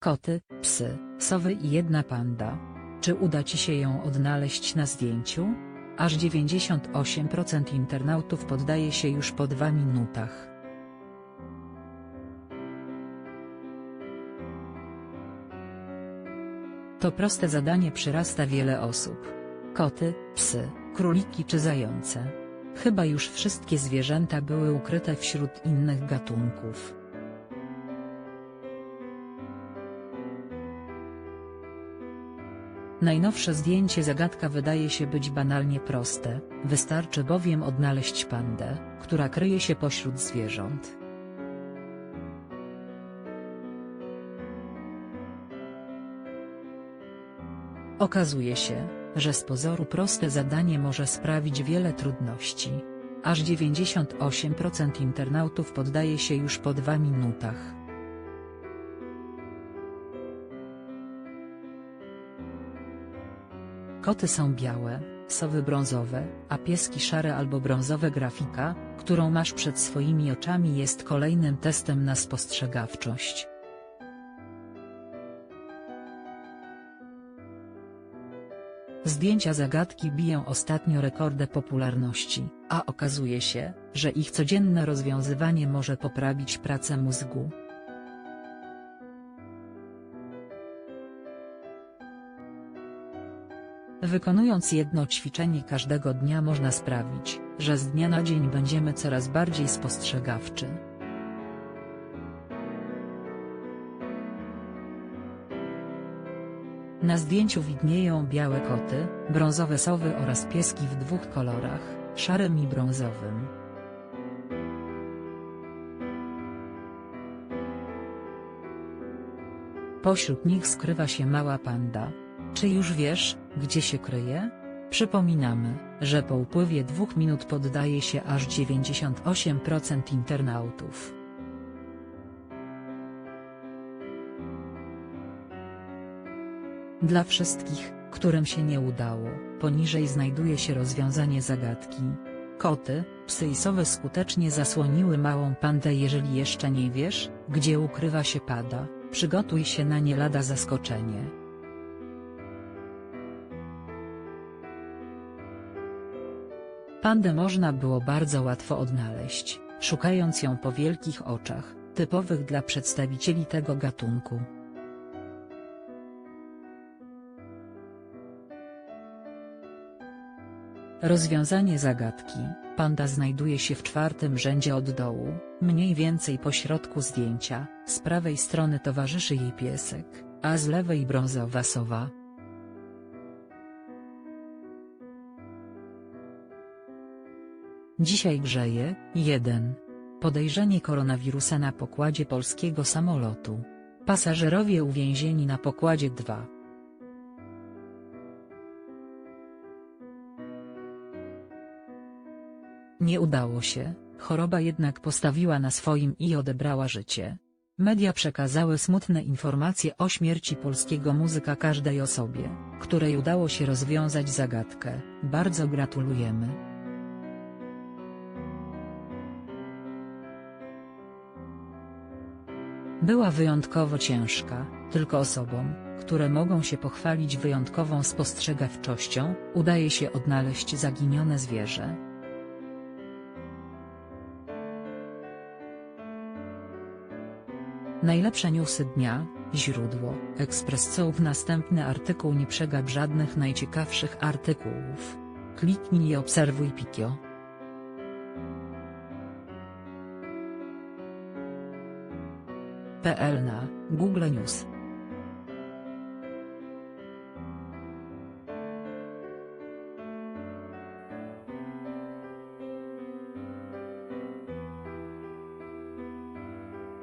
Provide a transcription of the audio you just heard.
Koty, psy, sowy i jedna panda. Czy uda Ci się ją odnaleźć na zdjęciu? Aż 98% internautów poddaje się już po dwa minutach. To proste zadanie przyrasta wiele osób. Koty, psy, króliki czy zające. Chyba już wszystkie zwierzęta były ukryte wśród innych gatunków. Najnowsze zdjęcie zagadka wydaje się być banalnie proste, wystarczy bowiem odnaleźć pandę, która kryje się pośród zwierząt. Okazuje się, że z pozoru proste zadanie może sprawić wiele trudności. Aż 98% internautów poddaje się już po dwa minutach. Koty są białe, sowy brązowe, a pieski szare albo brązowe grafika, którą masz przed swoimi oczami jest kolejnym testem na spostrzegawczość. Zdjęcia zagadki biją ostatnio rekordy popularności, a okazuje się, że ich codzienne rozwiązywanie może poprawić pracę mózgu. Wykonując jedno ćwiczenie każdego dnia można sprawić, że z dnia na dzień będziemy coraz bardziej spostrzegawczy. Na zdjęciu widnieją białe koty, brązowe sowy oraz pieski w dwóch kolorach, szarym i brązowym. Pośród nich skrywa się mała panda. Czy już wiesz, gdzie się kryje? Przypominamy, że po upływie dwóch minut poddaje się aż 98% internautów. Dla wszystkich, którym się nie udało, poniżej znajduje się rozwiązanie zagadki. Koty, psy i sowy skutecznie zasłoniły małą pandę jeżeli jeszcze nie wiesz, gdzie ukrywa się pada, przygotuj się na nie lada zaskoczenie. Pandę można było bardzo łatwo odnaleźć, szukając ją po wielkich oczach, typowych dla przedstawicieli tego gatunku. Rozwiązanie zagadki, panda znajduje się w czwartym rzędzie od dołu, mniej więcej po środku zdjęcia, z prawej strony towarzyszy jej piesek, a z lewej brązowa sowa. Dzisiaj grzeje, 1. Podejrzenie koronawirusa na pokładzie polskiego samolotu. Pasażerowie uwięzieni na pokładzie 2. Nie udało się, choroba jednak postawiła na swoim i odebrała życie. Media przekazały smutne informacje o śmierci polskiego muzyka każdej osobie, której udało się rozwiązać zagadkę, bardzo gratulujemy. Była wyjątkowo ciężka, tylko osobom, które mogą się pochwalić wyjątkową spostrzegawczością, udaje się odnaleźć zaginione zwierzę. Najlepsze newsy dnia, źródło, Express Następny artykuł nie przegap żadnych najciekawszych artykułów. Kliknij i obserwuj Pikio. PL na Google News